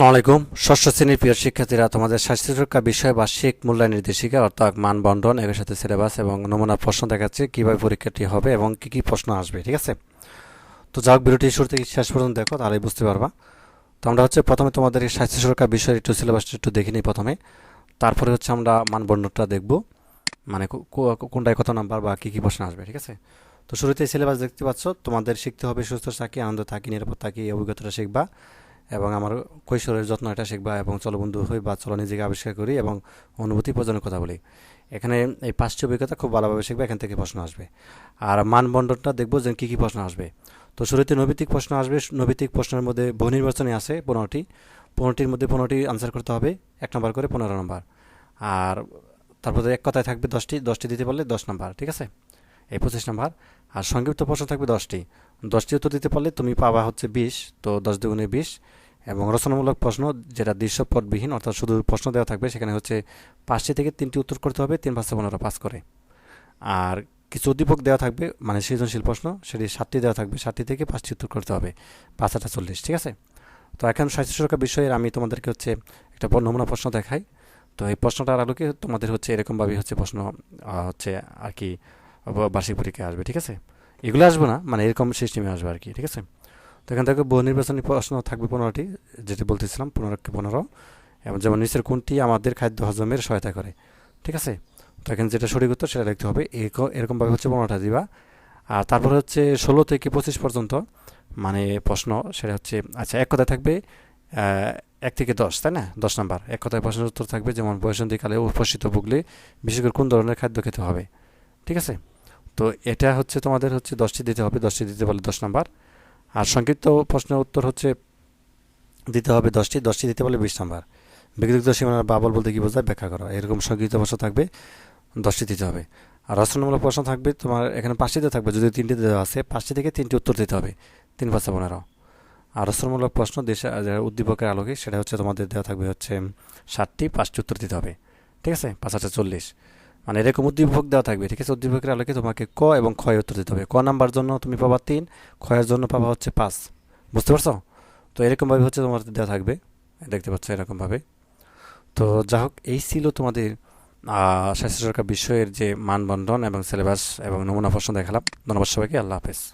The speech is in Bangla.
আসসালামু আলাইকুম। ষষ্ঠ শ্রেণির প্রিয় শিক্ষার্থীরা, তোমাদের স্বাস্থ্য সুরক্ষা বিষয় বার্ষিক মূল্যায়ন নির্দেশিকা অর্থাৎ মানবন্ধন, এর সাথে সিলেবাস এবং নমুনা প্রশ্ন দেখাচ্ছে কীভাবে পরীক্ষাটি হবে এবং কি কি প্রশ্ন আসবে, ঠিক আছে? তো যাক, ভিডিওটি শুরু থেকে শেষ পর্যন্ত দেখো, তাহলেই বুঝতে পারবা। তো আমরা হচ্ছে প্রথমে তোমাদের স্বাস্থ্য সুরক্ষা বিষয়ের একটু সিলেবাসটা একটু দেখে নিই প্রথমে। তারপরে হচ্ছে আমরা মানবন্ধনটা দেখব মানে কোনটায় কত নাম্বার বা কী কী প্রশ্ন আসবে, ঠিক আছে? তো শুরুতে সিলেবাস দেখতে পাচ্ছ, তোমাদের শিখতে হবে সুস্থ থাকি, আনন্দ থাকি, নিরাপদ থাকি অভিজ্ঞতাটা শিখবা। এবং আমার কৈশোরের যত্ন এটা শিখবা এবং চলো বন্ধু হই বা চলো নিজেকে আবিষ্কার করি এবং অনুভূতি প্রজনের কথা বলি। এখানে এই পাঁচটি অভিজ্ঞতা খুব ভালোভাবে শিখবে, এখান থেকে প্রশ্ন আসবে। আর মানবন্ধনটা দেখব যে কী কী প্রশ্ন আসবে। তো শুরুতে নৈতিক প্রশ্ন আসবে নৈতিক প্রশ্নের মধ্যে বহু নির্বাচনী আছে পনেরোটি। পনেরোটির মধ্যে পনেরোটি আনসার করতে হবে, এক নম্বর করে পনেরো নম্বর। আর তারপরে এক কথায় থাকবে দশটি দশটি দিতে পারলে দশ নম্বর, ঠিক আছে? এই পঁচিশ নম্বর। আর সংক্ষিপ্ত প্রশ্ন থাকবে দশটি। দশটি উত্তর দিতে পারলে তুমি পাবা হচ্ছে বিশ, তো দশ দুগুণে বিশ। এবং রচনামূলক প্রশ্ন যেটা দৃশ্যপটবিহীন, অর্থাৎ শুধু প্রশ্ন দেওয়া থাকবে, সেখানে হচ্ছে পাঁচটি থেকে তিনটি উত্তর করতে হবে, তিন পাঁচশো পনেরো পাস করে। আর কিছু উদ্দীপক দেওয়া থাকবে মানে সৃজনশীল প্রশ্ন, সেটি সাতটি দেওয়া থাকবে, সাতটি থেকে পাঁচটি উত্তর করতে হবে, পাঁচ আটা চল্লিশ, ঠিক আছে? তো এখন স্বাস্থ্য সুরক্ষা বিষয়ের আমি তোমাদেরকে হচ্ছে একটা নমুনা প্রশ্ন দেখাই। তো এই প্রশ্নটার আলোকে তোমাদের হচ্ছে এরকমভাবেই হচ্ছে প্রশ্ন হচ্ছে আর কি বার্ষিক পরীক্ষায় আসবে, ঠিক আছে? এগুলো আসবে না মানে এরকম সিস্টেমে আসবে আর কি, ঠিক আছে? তো এখান থেকে বহু নির্বাচনী প্রশ্ন থাকবে পনেরোটি, যেটি বলতেছিলাম পনেরো পনেরো। এবং যেমন নিচের কোনটি আমাদের খাদ্য হজমের সহায়তা করে, ঠিক আছে? তো এখানে যেটা সঠিক উত্তর সেটা লিখতে হবে এরকম- এরকমভাবে হচ্ছে পনেরোটা দিবা। আর তারপর হচ্ছে ষোলো থেকে পঁচিশ পর্যন্ত মানে প্রশ্ন সেটা হচ্ছে আচ্ছা এক কথায় থাকবে এক থেকে দশ, তাই না? দশ নাম্বার। এক কথায় প্রশ্নের উত্তর থাকবে, যেমন বয়সন্ধিকালে উপস্থিত ভুগলে বিশেষ করে কোন ধরনের খাদ্য খেতে হবে, ঠিক আছে? তো এটা হচ্ছে তোমাদের হচ্ছে দশটি দিতে হবে, দশটি দিতে পারলে দশ নাম্বার। আর সংক্ষিপ্ত প্রশ্নের উত্তর হচ্ছে, দিতে হবে দশটি দশটি দিতে পারলে বিশ নাম্বার। ব্যক্তিগত সীমানার বাবল বলতে কি বোঝায়? ব্যাখ্যা করা। এরকম সংক্ষিপ্ত প্রশ্ন থাকবে, দশটি দিতে হবে। আর রচনামূলক প্রশ্ন থাকবে, তোমার এখানে পাঁচটিতে থাকবে, যদি তিনটি দেওয়া আছে, পাঁচটি থেকে তিনটি উত্তর দিতে হবে, তিন পাঁচশো পনেরো। আর রচনামূলক প্রশ্ন দেশে উদ্দীপকের আলোকে, সেটা হচ্ছে তোমাদের দেওয়া থাকবে হচ্ছে, ষাটটি, পাঁচটি উত্তর দিতে হবে। ঠিক আছে? পাঁচ হাজার চল্লিশ। মানে এরকম উদ্দীপক দেওয়া থাকবে, ঠিক আছে? উদ্দীপকের আলোকে তোমাকে ক এবং ক্ষয় উত্তর দিতে হবে। ক নাম্বার জন্য তুমি পাবা তিন, ক্ষয়ের জন্য পাবা হচ্ছে পাঁচ। বুঝতে পারছ? তো এরকমভাবে হচ্ছে তোমার দেওয়া থাকবে। দেখতে পাচ্ছ এরকমভাবে। তো যা হোক, এই ছিল তোমাদের স্বাস্থ্য সরকার বিষয়ের যে মানবন্ধন এবং সিলেবাস এবং নমুনা প্রশ্ন দেখালাম। ধন্যবাদ সবাইকে। আল্লাহ হাফেজ।